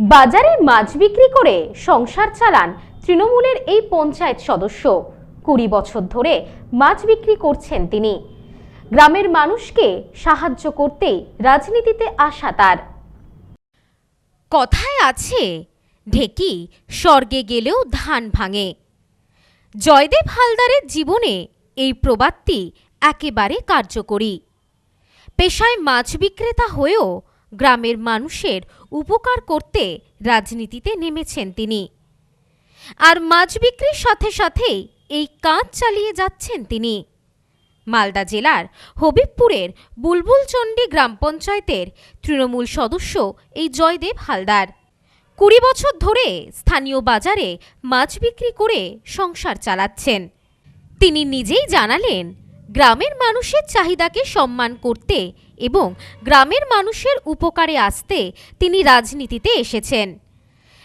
বাজারে মাছ বিক্রি করে সংসার চালান তৃণমূলের এই পঞ্চায়েত সদস্য। কুড়ি বছর ধরে মাছ বিক্রি করছেন তিনি। গ্রামের মানুষকে সাহায্য করতেই রাজনীতিতে আসা তার। কথায় আছে, ঢেকি স্বর্গে গেলেও ধান ভাঙে। জয়দেব হালদারের জীবনে এই প্রবাদটি একেবারে কার্যকরী। পেশায় মাছ বিক্রেতা হয়েও গ্রামের মানুষের উপকার করতে রাজনীতিতে নেমেছেন তিনি। আর মাছ বিক্রির সাথে সাথেই এই কাজ চালিয়ে যাচ্ছেন তিনি। মালদা জেলার হবিবপুরের বুলবুলচণ্ডী গ্রাম পঞ্চায়েতের তৃণমূল সদস্য এই জয়দেব হালদার। কুড়ি বছর ধরে স্থানীয় বাজারে মাছ বিক্রি করে সংসার চালাচ্ছেন। তিনি নিজেই জানালেন গ্রামের মানুষের চাহিদাকে সম্মান করতে এবং গ্রামের মানুষের উপকারে আসতে তিনি রাজনীতিতে এসেছেন।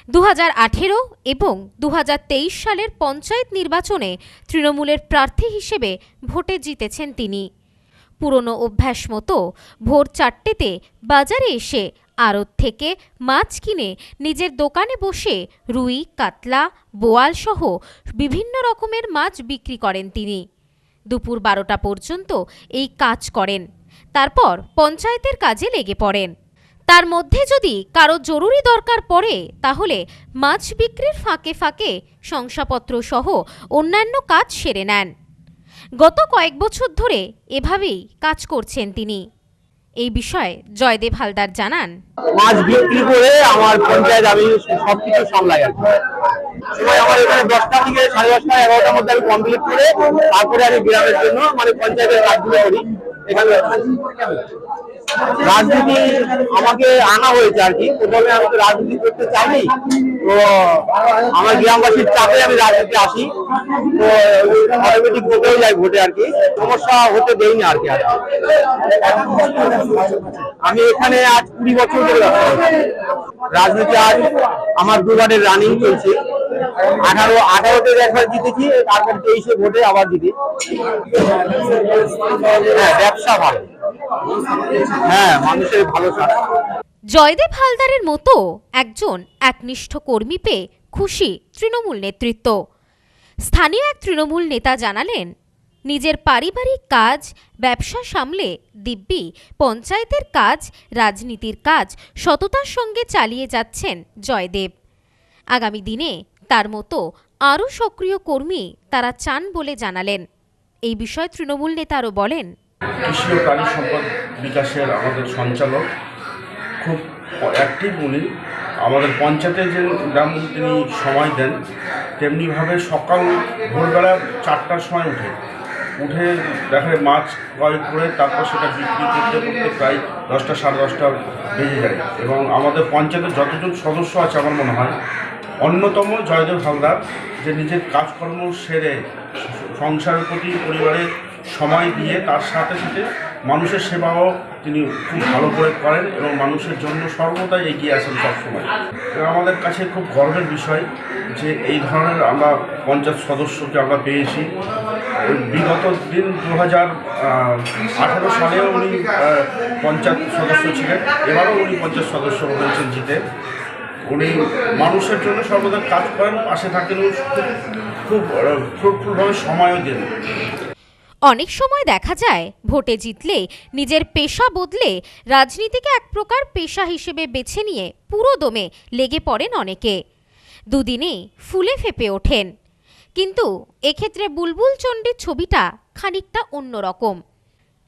দু আঠেরো এবং দু হাজার তেইশ সালের পঞ্চায়েত নির্বাচনে তৃণমূলের প্রার্থী হিসেবে ভোটে জিতেছেন তিনি। পুরনো অভ্যাস মতো ভোর চারটেতে বাজারে এসে আড়ত থেকে মাছ কিনে নিজের দোকানে বসে রুই, কাতলা, বোয়াল সহ বিভিন্ন রকমের মাছ বিক্রি করেন তিনি। দুপুর বারোটা পর্যন্ত এই কাজ করেন। তারপর পঞ্চায়েতের কাজে লেগে পড়েন। তার মধ্যে যদি কারও জরুরি দরকার পড়ে, তাহলে মাছ বিক্রির ফাঁকে ফাঁকে শংসাপত্র সহ অন্যান্য কাজ সেরে নেন। গত কয়েক বছর ধরে এভাবেই কাজ করছেন তিনি। এই বিষয়ে জয়দেব হালদার জানান। মাছ বিক্রি করে আমার পঞ্চায়েত আমি সবকিছু সামলাই সময় আমার এখানে দশটা থেকে সাড়ে দশটা, এগারোটার মধ্যে আমি কমপ্লিট করে তারপরে আমি গ্রামের জন্য মানে পঞ্চায়েতের কাজগুলো করি। রাজনীতি আমাকে আনা হয়েছে আর কি। প্রথমে আমি তো রাজনীতি করতে চাইনি, তো আমার গ্রামবাসীর চাপে আমি রাজনীতি আসি। তো অটোমেটিক ভোটেও যাই ভোটে আর কি। সমস্যা হতে দেই না আর কি আর। আমি এখানে আজ কুড়ি বছর ধরে রাজনীতি আজ আমার দুবারের রানিং চলছে। আঠারো, আঠারোতে একবার জিতেছি, তারপর তেইশে ভোটে আবার জিতি। হ্যাঁ ব্যবসা ভালো। হ্যাঁ মানুষের ভালো জয়দেব হালদারের মতো একজন একনিষ্ঠ কর্মী পেয়ে খুশি তৃণমূল নেতৃত্ব। স্থানীয় এক তৃণমূল নেতা জানালেন, নিজের পারিবারিক কাজ, ব্যবসা সামলে দিব্যি, পঞ্চায়েতের কাজ, রাজনীতির কাজ, সততার সঙ্গে চালিয়ে যাচ্ছেন জয়দেব। আগামী দিনে তার মতো আরও সক্রিয় কর্মী তারা চান বলে জানালেন। এই বিষয়ে তৃণমূল নেতা আরও বলেন, কৃষি ও প্রাণী সম্পদ বিকাশের আমাদের সঞ্চালক খুব অ্যাক্টিভ উনি। আমাদের পঞ্চায়েতে যে গ্রাম তিনি সময় দেন, তেমনিভাবে সকাল ভোরবেলা চারটার সময় উঠে। উঠে দেখা যায় মাছ ক্রয় করে তারপর সেটা বিক্রি করতে করতে প্রায় দশটা সাড়ে দশটা বেজে যায়। এবং আমাদের পঞ্চায়েতের যতজন সদস্য আছে আমার মনে হয় অন্যতম জয়দেব হালদার, যে নিজের কাজকর্ম সেরে সংসারের প্রতি পরিবারের সময় দিয়ে তার সাথে সাথে মানুষের সেবাও তিনি খুব ভালো করে করেন এবং মানুষের জন্য সর্বদাই এগিয়ে আসেন সবসময়। এবং আমাদের কাছে খুব গর্বের বিষয় যে এই ধরনের আমরা পঞ্চায়েত সদস্যকে আমরা পেয়েছি। বিগত দিন দু হাজার আঠেরো সালেও উনি পঞ্চায়েত সদস্য ছিলেন। এবারও উনি পঞ্চায়েত সদস্য হয়েছেন জিতে। উনি মানুষের জন্য সর্বদা কাজ করেন, পাশে থাকেন খুব ফ্রুটফুলভাবে সময়ও দেন। অনেক সময় দেখা যায়, ভোটে জিতলে, নিজের পেশা বদলে, রাজনীতিকে এক প্রকার পেশা হিসেবে বেছে নিয়ে পুরো দমে লেগে পড়েন অনেকে। দুদিনে ফুলে ফেপে ওঠেন। কিন্তু এক্ষেত্রে বুলবুল চণ্ডীর ছবিটা খানিকটা অন্যরকম।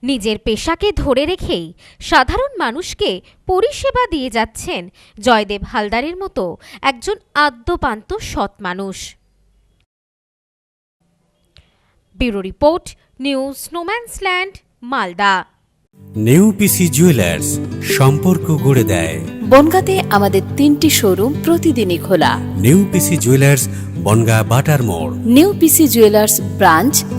নিজের পেশাকে ধরে রেখেই সাধারণ মানুষকে পরিষেবা দিয়ে যাচ্ছেন জয়দেব হালদারের মতো একজন আদ্যপান্ত সৎ মানুষ। ব্যুরো রিপোর্ট নিউজ স্নোম্যান্সল্যান্ড মালদা। নেউপিসি জুয়েলার্স সম্পর্ক গড়ে দেয়। বনগাঁতে আমাদের তিনটি শোরুম প্রতিদিনই খোলা। নিউ পিসি জুয়েলার্স বনগা বাটার মোড়। New PC jewellers branch